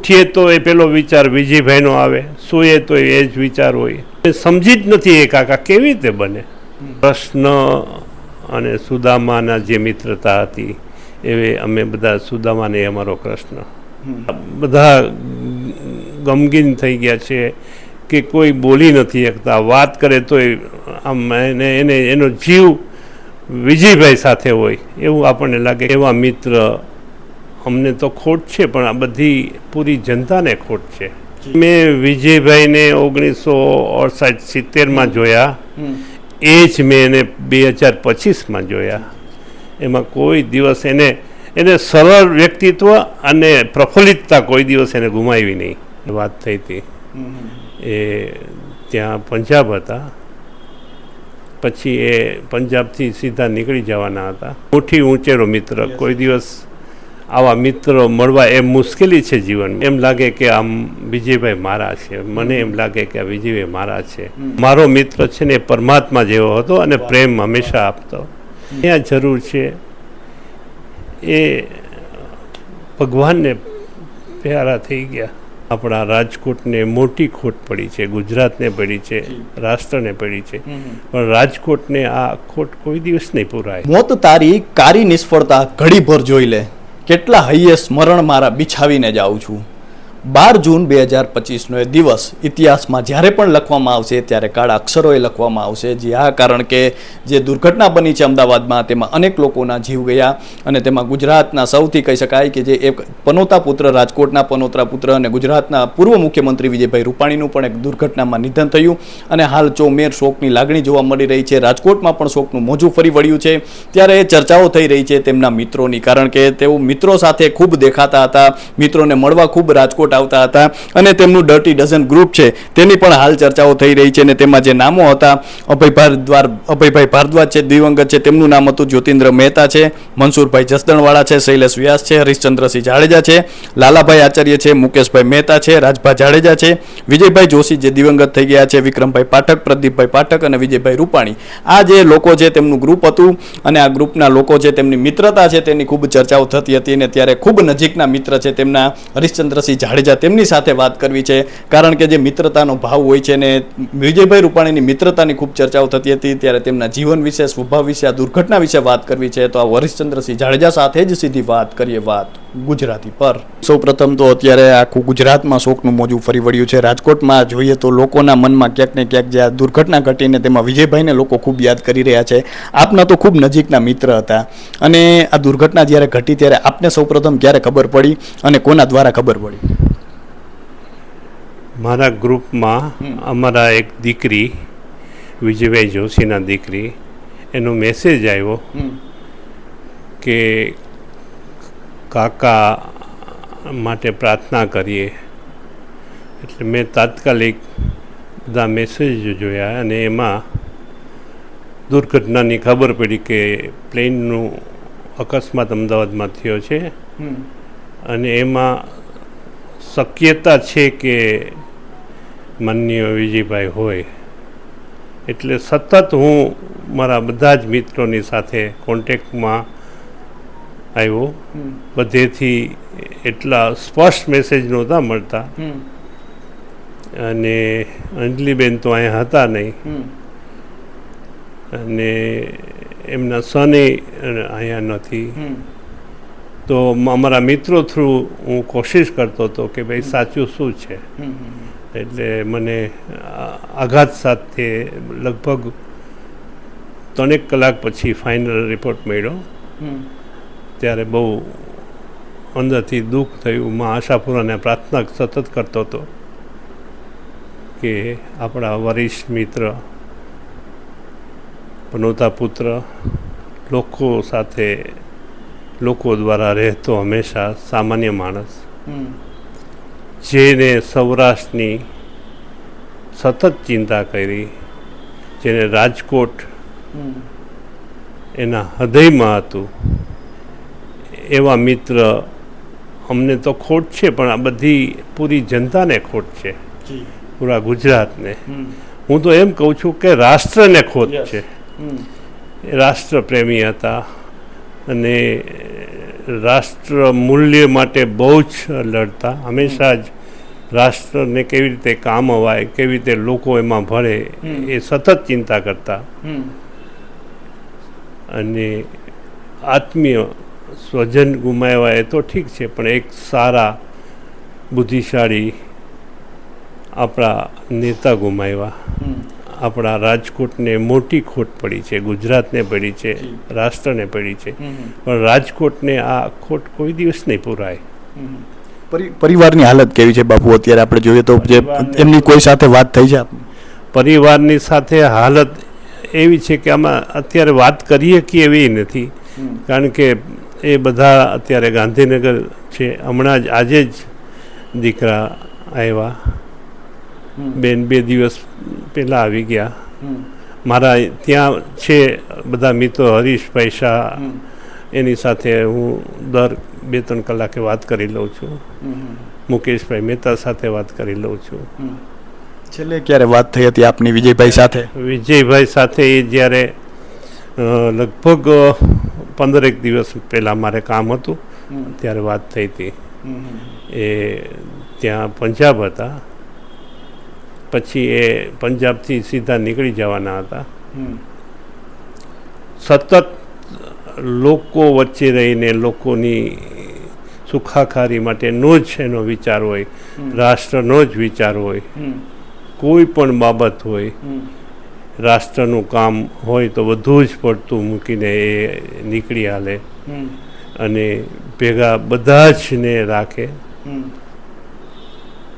ઉઠીએ તો એ પેલો વિચાર વિજયભાઈનો આવે સૂઈએ તો એ જ વિચાર હોય. એ સમજી જ નથી એ કાકા, કેવી રીતે બને? પ્રશ્ન અને સુદામાના જે મિત્રતા હતી એવે અમે બધા, સુદામાને અમારો કૃષ્ણ બધા ગમગીન થઈ ગયા છે કે કોઈ બોલી નથી શકતા, વાત કરે તો આમ એને એને, એનો જીવ વિજયભાઈ સાથે હોય, એવું આપણને લાગે. એવા મિત્ર અમને તો ખોટ છે પણ આ બધી પૂરી જનતાને ખોટ છે. મેં વિજયભાઈને ઓગણીસો અડસઠ સિત્તેરમાં જોયા. એ જ મેં એને બે હજાર પચીસમાં જોયા. એમાં કોઈ દિવસ એને એને સરળ વ્યક્તિત્વ અને પ્રફુલ્લિતતા કોઈ દિવસ એને ગુમાવી નહીં. વાત થઈ હતી. એ ત્યાં પંજાબ હતા. પછી એ પંજાબથી સીધા નીકળી જવાના હતા. મોટી ઊંચેરો મિત્ર. કોઈ દિવસ આવા મિત્રો મળવા એ મુશ્કેલી છે જીવન. એમ લાગે કે આમ વિજયભાઈ મારા છે. મને એમ લાગે કે આ વિજયભાઈ મારા છે. મારો મિત્ર છે ને એ પરમાત્મા જેવો હતો અને પ્રેમ હંમેશા આપતો. ત્યાં જરૂર છે એ ભગવાનને પ્યારા થઈ ગયા. આપણા રાજકોટને મોટી ખોટ પડી છે ગુજરાતને પડી છે રાષ્ટ્રને પડી છે. પણ રાજકોટને આ ખોટ કોઈ દિવસ નહીં પૂરાય. મોત તારી કારી નિષ્ફળતા ઘડીભર જોઈ લે. કેટલા હૈયે સ્મરણ મારા બિછાવીને જાઉં છું? બાર જૂન બે હજાર પચીસનો એ દિવસ ઇતિહાસમાં જ્યારે પણ લખવામાં આવશે, ત્યારે કાળા અક્ષરોએ લખવામાં આવશે. જે આ કારણ કે જે દુર્ઘટના બની છે અમદાવાદમાં, તેમાં અનેક લોકોના જીવ ગયા અને તેમાં ગુજરાતના સૌથી કહી શકાય કે જે એક પનોતા પુત્ર, રાજકોટના પનોતા પુત્ર અને ગુજરાતના પૂર્વ મુખ્યમંત્રી વિજયભાઈ રૂપાણીનું પણ એક દુર્ઘટનામાં નિધન થયું. અને હાલ ચોમેર શોકની લાગણી જોવા મળી રહી છે, રાજકોટમાં પણ શોકનું મોજું ફરી વળ્યું છે. ત્યારે એ ચર્ચાઓ થઈ રહી છે તેમના મિત્રોની, કારણ કે તેઓ મિત્રો સાથે ખૂબ દેખાતા હતા. મિત્રોને મળવા ખૂબ રાજકોટ આવતા હતા અને તેમનું ડર્ટી ડઝન ગ્રુપ છે. તેની પણ હાલ ચર્ચાઓ થઈ રહી છે અને તેમાં જે નામો હતા, અભય ભારદ્વાર, અભયભાઈ ભારદ્વાજ છે, દિવંગત છે, તેમનું નામ હતું જ્યોતિન્દ્ર મહેતા છે, મનસુરભાઈ જસદણવાળા છે, શૈલેષ વ્યાસ છે, હરીશચંદ્રસિંહ જાડેજા છે, લાલાભાઈ આચાર્ય છે, મુકેશભાઈ મહેતા છે, રાજભા જાડેજા છે, વિજયભાઈ જોશી જે દિવંગત થઈ ગયા છે, વિક્રમભાઈ પાઠક, પ્રદીપભાઈ પાઠક અને વિજયભાઈ રૂપાણી. આ જે લોકો છે તેમનું ગ્રુપ હતું અને આ ગ્રુપના લોકો છે તેમની મિત્રતા છે તેની ખૂબ ચર્ચાઓ થતી હતી અને ત્યારે ખૂબ નજીકના મિત્ર છે તેમના હરીશચંદ્રસિંહ જાડેજા તેમની સાથે વાત કરવી છે. કારણ કે જે મિત્રતાનો ભાવ હોય છે ને વિજયભાઈ રૂપાણીની મિત્રતાની ખૂબ ચર્ચાઓ થતી હતી, ત્યારે તેમના જીવન વિશે, સ્વભાવ વિશે, આ દુર્ઘટના વિશે વાત કરવી છે. તો આ હરીશચંદ્રસિંહ જાડેજા સાથે જ સીધી વાત કરીએ વાત ગુજરાતી પર. સૌપ્રથમ તો અત્યારે આખું ગુજરાતમાં શોકનું મોજું ફરી વળ્યું છે. રાજકોટમાં જોઈએ તો લોકોના મનમાં ક્યાંક ને ક્યાંક જે આ દુર્ઘટના ઘટીને તેમાં વિજયભાઈને લોકો ખૂબ યાદ કરી રહ્યા છે. આપના તો ખૂબ નજીકના મિત્ર હતા. અને આ દુર્ઘટના જ્યારે ઘટી ત્યારે આપને સૌપ્રથમ ક્યારે ખબર પડી અને કોના દ્વારા ખબર પડી? મારા ગ્રુપમાં અમારા એક દીકરી વિજયભાઈ જોશીના દીકરી એનો મેસેજ આવ્યો કે કાકા માટે પ્રાર્થના કરીએ. એટલે મેં તાત્કાલિક બધા મેસેજ જોયા અને એમાં દુર્ઘટનાની ખબર પડી કે પ્લેનનું અકસ્માત અમદાવાદમાં થયો છે. અને એમાં શક્યતા છે કે માનનીય વિજયભાઈ હોય એટલે સતત હું મારા બધા જ મિત્રોની સાથે કોન્ટેક્ટમાં આવ્યો. બધેથી એટલા સ્પષ્ટ મેસેજ નહોતા મળતા. અને અંજલિબેન તો અહીંયા હતા નહીં. અને એમના સને અહીંયા નથી. તો અમારા મિત્રો થ્રુ હું કોશિશ કરતો હતો કે ભાઈ સાચું શું છે? એટલે મને આઘાત સાથે લગભગ ત્રણેક કલાક પછી ફાઇનલ રિપોર્ટ મળ્યો. ત્યારે બહુ અંદરથી દુઃખ થયું. માં આશાપુરાને પ્રાર્થના સતત કરતો હતો કે આપણા વરિષ્ઠ મિત્ર પનોતા પુત્ર લોકો સાથે લોકો દ્વારા રહેતો હંમેશા સામાન્ય માણસ. જેને સૌરાષ્ટ્રની સતત ચિંતા કરી જેને રાજકોટ એના હૃદયમાં હતું એવા મિત્ર અમને તો ખોટ છે પણ આ બધી પૂરી જનતાને ખોટ છે. પૂરા ગુજરાતને. હું તો એમ કહું છું કે રાષ્ટ્રને ખોટ છે. રાષ્ટ્રપ્રેમી હતા અને રાષ્ટ્ર મૂલ્ય માટે બહુ જ લડતા. હંમેશા જ રાષ્ટ્રને કેવી રીતે કામ અવાય કેવી રીતે લોકો એમાં ભળે એ સતત ચિંતા કરતા. અને આત્મીય સ્વજન ગુમાવ્યા એ તો ઠીક છે પણ એક સારા બુદ્ધિશાળી આપણા નેતા ગુમાવ્યા. આપણા રાજકોટને મોટી ખોટ પડી છે ગુજરાતને પડી છે રાષ્ટ્રને પડી છે. પણ રાજકોટને આ ખોટ કોઈ દિવસ નહીં પૂરાય. પરી- પરિવારની હાલત કેવી છે બાપુ? અત્યારે આપણે જોઈએ તો જે એમની કોઈ સાથે વાત થઈ છે? પરિવારની સાથે હાલત એવી છે કે આમાં અત્યારે વાત કરીએ કે એવી નથી. કારણ કે એ બધા અત્યારે ગાંધીનગર છે. હમણાં જ આજે જ દીકરા આવ્યા. બેન બે દિવસ પહેલાં આવી ગયા. મારા ત્યાં છે બધા મિત્રો હરીશભાઈ શાહ એની સાથે હું દર બે ત્રણ કલાકે વાત કરી લઉં છું. મુકેશભાઈ મહેતા સાથે વાત કરી લઉં છું. છેલ્લે ક્યારે વાત થઈ હતી આપની વિજયભાઈ સાથે? વિજયભાઈ સાથે એ જ્યારે લગભગ પંદરેક દિવસ પહેલાં મારે કામ હતું ત્યારે વાત થઈ હતી. એ ત્યાં પંજાબ હતા. પછી એ પંજાબથી સીધા નીકળી જવાના હતા. સતત લોકો વચ્ચે રહીને લોકોની સુખાકારી માટેનો જ એનો વિચાર હોય રાષ્ટ્રનો જ વિચાર હોય કોઈ પણ બાબત હોય રાષ્ટ્રનું કામ હોય તો બધું જ પડતું મૂકીને એ નીકળી હાલે અને ભેગા બધા જ ને રાખે.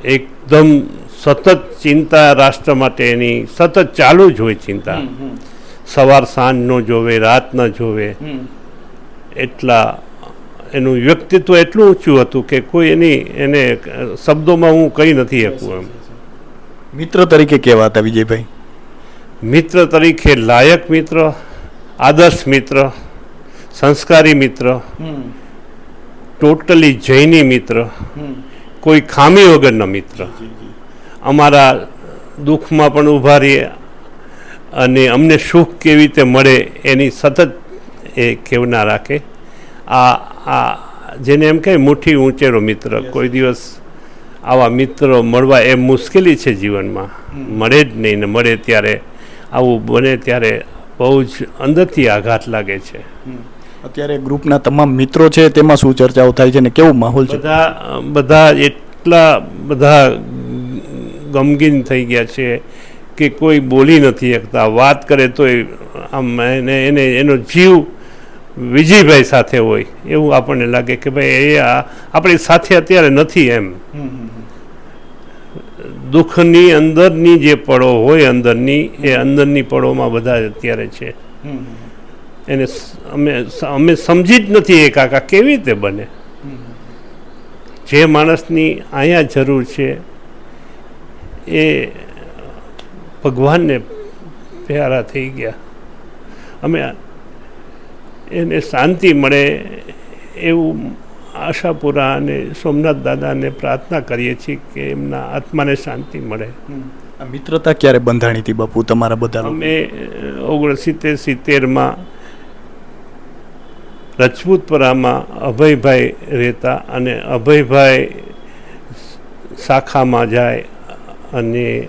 એકદમ સતત ચિંતા રાષ્ટ્ર માટે એની સતત ચાલુ જ હોય ચિંતા. સવાર સાંજ ન જોવે રાત ન જોવે. એટલા એનું વ્યક્તિત્વ એટલું ઊંચું હતું કે કોઈ એની એને શબ્દોમાં હું કહી નથી શકું એમ. મિત્ર તરીકે કેવા હતા વિજયભાઈ? મિત્ર તરીકે લાયક મિત્ર આદર્શ મિત્ર સંસ્કારી મિત્ર ટોટલી જૈની મિત્ર કોઈ ખામી વગરના મિત્ર. અમારા દુઃખમાં પણ ઊભા રહીએ અને અમને સુખ કેવી રીતે મળે એની સતત એ કેવના રાખે. આ આ જેને એમ કહે મુઠ્ઠી ઊંચેરો મિત્ર. કોઈ દિવસ આવા મિત્રો મળવા એ મુશ્કેલી છે જીવનમાં. મળે જ નહીં ને મળે ત્યારે આવું બને ત્યારે બહુ જ અંદરથી આઘાત લાગે છે. અત્યારે ગ્રુપના તમામ મિત્રો છે તેમાં શું ચર્ચાઓ થાય છે ને કેવું માહોલ છે? બધા બધા એટલા બધા ગમગીન થઈ ગયા છે કે કોઈ બોલી નથી શકતા. વાત કરે તોય આમ એને એને એનો જીવ વિજયભાઈ સાથે હોય. એવું આપણને લાગે કે ભાઈ એ આ આપણી સાથે અત્યારે નથી એમ. દુઃખની અંદરની જે પળો હોય અંદરની એ અંદરની પળોમાં બધા અત્યારે છે. એને અમે અમે સમજી જ નથી એ કાકા કેવી રીતે બને. જે માણસની અહીંયા જરૂર છે એ ભગવાનને પ્યારા થઈ ગયા. અમે એને શાંતિ મળે એવું આશાપુરા અને સોમનાથ દાદાને પ્રાર્થના કરીએ છીએ કે એમના આત્માને શાંતિ મળે. આ મિત્રતા ક્યારે બંધાણી હતી બાપુ તમારા બધા? અમે ઓગણસિત્તેર સિત્તેરમાં રજપૂતપરામાં અભયભાઈ રહેતા અને અભયભાઈ શાખામાં જાય અને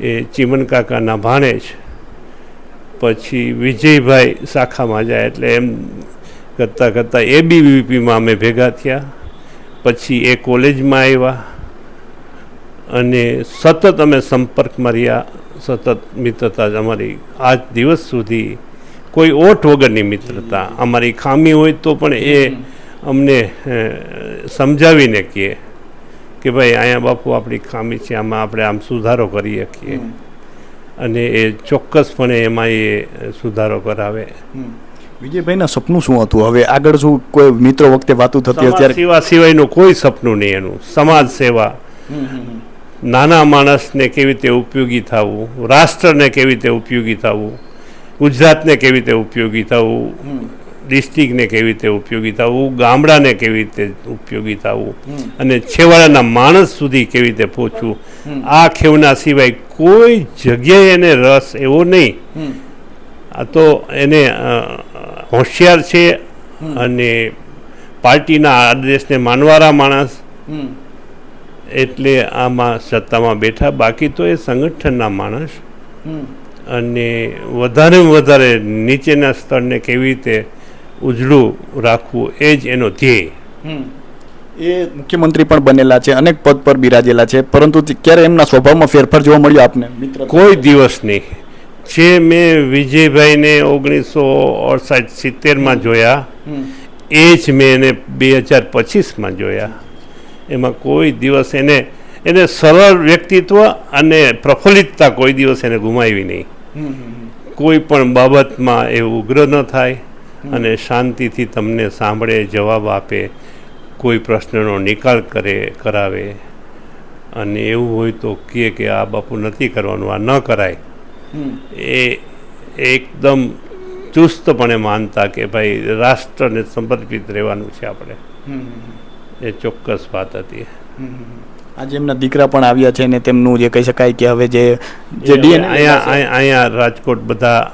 એ ચીમન કાકાના ભાણેજ પછી વિજયભાઈ શાખામાં જાય એટલે એમ કરતાં કરતાં એબીવીપીમાં અમે ભેગા થયા. પછી એ કોલેજમાં આવ્યા. અને સતત અમે સંપર્કમાં રહ્યા. સતત મિત્રતા જ અમારી આજ દિવસ સુધી કોઈ ઓઠ વગરની મિત્રતા. અમારી ખામી હોય તો પણ એ અમને સમજાવીને કહે. કે ભાઈ અહીંયા બાપુ આપણી ખામી છે આમાં આપણે આમ સુધારો કરી શકીએ. અને એ ચોક્કસપણે એમાં એ સુધારો કરાવે. વિજયભાઈના સપનું શું હતું? હવે આગળ શું કોઈ મિત્રો વખતે વાતું થતી અત્યારે સેવા સિવાયનું કોઈ સપનું નહીં એનું. સમાજ સેવા નાના માણસને કેવી રીતે ઉપયોગી થવું? રાષ્ટ્રને કેવી રીતે ઉપયોગી થવું? ગુજરાતને કેવી રીતે ઉપયોગી થવું? ડિસ્ટ્રિક્ટને કેવી રીતે ઉપયોગી થવું ગામડાને કેવી રીતે ઉપયોગી થવું અને છેવાડાના માણસ સુધી કેવી રીતે પહોંચવું આ ખેવના સિવાય કોઈ જગ્યાએ એને રસ એવો નહીં. આ તો એને હોશિયાર છે અને પાર્ટીના આદેશને માનવારા માણસ એટલે આમાં સત્તામાં બેઠા. બાકી તો એ સંગઠનના માણસ. અને વધારે વધારે નીચેના સ્તરને કેવી રીતે ઉજળું રાખવું એ જ એનો ધ્યેય. એ મુખ્યમંત્રી પણ બનેલા છે અનેક પદ પર બિરાજેલા છે પરંતુ ક્યારે એમના સ્વભાવમાં ફેરફાર જોવા મળ્યો આપને મિત્ર? કોઈ દિવસ નહીં. જે મેં વિજયભાઈને ઓગણીસો અડસઠ સિત્તેરમાં જોયા એ જ મેં એને બે હજાર પચીસમાં જોયા. એમાં કોઈ દિવસ એને એને સરળ વ્યક્તિત્વ અને પ્રફુલ્લિતતા કોઈ દિવસ એને ગુમાવી નહીં. કોઈ પણ બાબતમાં એ ઉગ્ર ન થાય. અને શાંતિથી તમને સાંભળે જવાબ આપે કોઈ પ્રશ્નનો નિકાલ કરે કરાવે. અને એવું હોય તો કહે કે આ બાપુ નથી કરવાનું આ ન કરાય. એ એકદમ ચુસ્તપણે માનતા કે ભાઈ રાષ્ટ્રને સમર્પિત રહેવાનું છે આપણે. એ ચોક્કસ વાત હતી. આજે એમના દીકરા પણ આવ્યા છે ને તેમનું જે કહી શકાય કે હવે જે જે અહીંયા અહીંયા- અહીંયા રાજકોટ બધા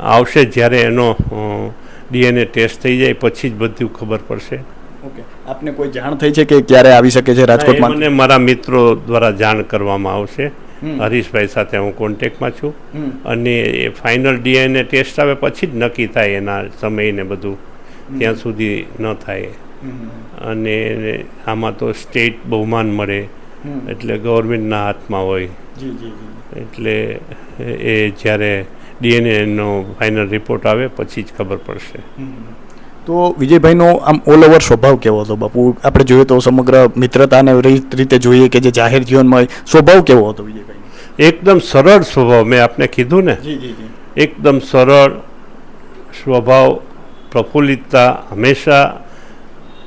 આવશે જ્યારે એનો ડીએનએ ટેસ્ટ થઈ જાય પછી જ બધું ખબર પડશે. ઓકે. આપને કોઈ જાણ થઈ છે કે ક્યારે આવી શકે છે રાજકોટમાં? મને મારા મિત્રો દ્વારા જાણ કરવામાં આવશે. હરીશભાઈ સાથે હું કોન્ટેક્ટમાં છું. અને એ ફાઇનલ ડીએનએ ટેસ્ટ આવે પછી જ નક્કી થાય એના સમયને બધું. ત્યાં સુધી ન થાય. અને આમાં તો સ્ટેટ બહુમાન મળે. એટલે ગવર્મેન્ટના હાથમાં હોય. એટલે એ જ્યારે ડીએનએનો ફાઇનલ રિપોર્ટ આવે પછી જ ખબર પડશે. તો વિજયભાઈનો આમ ઓલ ઓવર સ્વભાવ કેવો હતો બાપુ? આપણે જોઈએ તો સમગ્ર મિત્રતાને રીતે જોઈએ કે જે જાહેર જીવનમાં સ્વભાવ કેવો હતો વિજયભાઈ એકદમ સરળ સ્વભાવ મેં આપને કીધું ને? એકદમ સરળ સ્વભાવ પ્રફુલ્લિતતા હંમેશા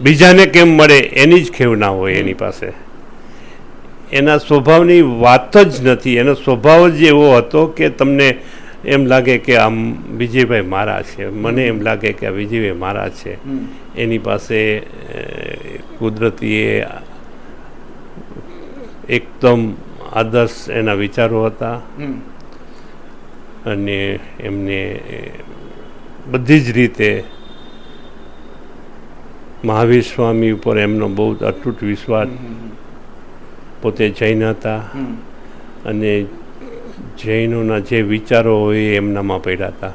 બીજાને કેમ મળે એની જ ખેવના હોય એની પાસે. એના સ્વભાવની વાત જ નથી. એનો સ્વભાવ જ એવો હતો કે તમને એમ લાગે કે આમ વિજયભાઈ મારા છે. મને એમ લાગે કે આ વિજયભાઈ મારા છે. એની પાસે કુદરતીએ એકદમ આદર્શ એના વિચારો હતા. અને એમને બધી જ રીતે મહાવીર સ્વામી ઉપર એમનો બહુ અતૂટ વિશ્વાસ પોતે જૈન હતા. અને જૈનોના જે વિચારો હોય એ એમનામાં પડ્યા હતા.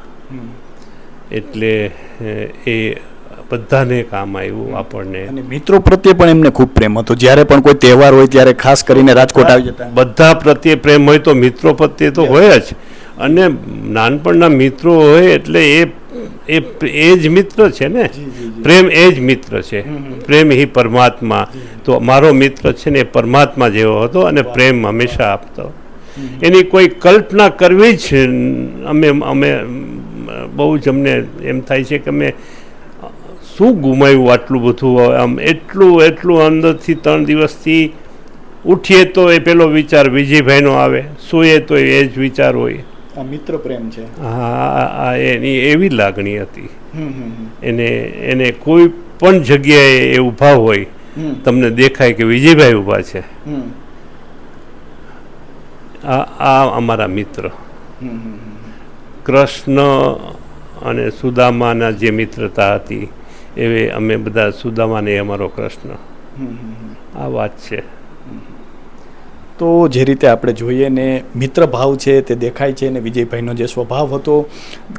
એટલે એ બધાને કામ આવ્યું આપણને. અને મિત્રો પ્રત્યે પણ એમને ખૂબ પ્રેમ હતો. જ્યારે પણ કોઈ તહેવાર હોય ત્યારે ખાસ કરીને રાજકોટ આવી જતા. બધા પ્રત્યે પ્રેમ હોય તો મિત્રો પ્રત્યે તો હોય જ. અને નાનપણના મિત્રો હોય એટલે એ એ એ જ મિત્ર છે ને? પ્રેમ એ જ મિત્ર છે. પ્રેમ હિ પરમાત્મા. તો મારો મિત્ર છે ને એ પરમાત્મા જેવો હતો અને પ્રેમ હંમેશા આપતો. એની કોઈ કલ્પના કરવી જ અમે અમે બહુ જ અમને એમ થાય છે કે અમે શું ગુમાવ્યું આટલું બધું? આમ એટલું એટલું અંદરથી ત્રણ દિવસથી ઉઠીએ તો એ પેલો વિચાર વિજયભાઈનો આવે સૂઈએ તો એ જ વિચાર હોય. આ મિત્ર પ્રેમ છે. હા આ એની એવી લાગણી હતી. એને એને કોઈ પણ જગ્યાએ એ ઊભા હોય તમને દેખાય કે વિજયભાઈ ઊભા છે. આ આ અમારા મિત્ર. કૃષ્ણ અને સુદામાના જે મિત્રતા હતી એવી અમે બધા સુદામાને અમારો કૃષ્ણ. આ વાત છે. તો જે રીતે આપણે જોઈએ ને મિત્ર ભાવ છે તે દેખાય છે ને વિજયભાઈનો જે સ્વભાવ હતો,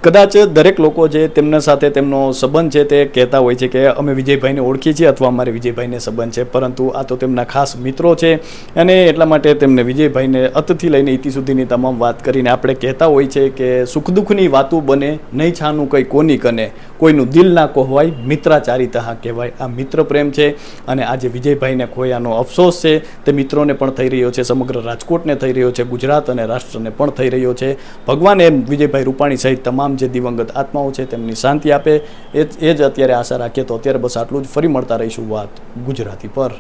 કદાચ દરેક લોકો જે તેમના સાથે તેમનો સંબંધ છે તે કહેતા હોય છે કે અમે વિજયભાઈને ઓળખીએ છીએ અથવા અમારે વિજયભાઈને સંબંધ છે, પરંતુ આ તો તેમના ખાસ મિત્રો છે અને એટલા માટે તેમને વિજયભાઈને અતથી લઈને ઇતિ સુધીની તમામ વાત કરીને આપણે કહેતા હોય છે કે સુખ દુઃખની વાતો બને, નહીં છાનું કંઈ કોની કને, કોઈનું દિલ ના કોહવાય, મિત્રાચારિતા કહેવાય, આ મિત્ર પ્રેમ છે અને આજે વિજયભાઈને ખોયાનો અફસોસ છે તે મિત્રોને પણ થઈ રહ્યો છે સમગ્ર રાજકોટને થઈ રહ્યો છે, ગુજરાત અને રાષ્ટ્રને પણ થઈ રહ્યો છે. ભગવાન એમ વિજયભાઈ રૂપાણી સહિત તમામ જે દિવંગત આત્માઓ છે, તેમની શાંતિ આપે. એ જ અત્યારે આશા રાખીએ તો અત્યારે બસ આટલું જ. ફરી મળતા રહીશું વાત ગુજરાતી પર.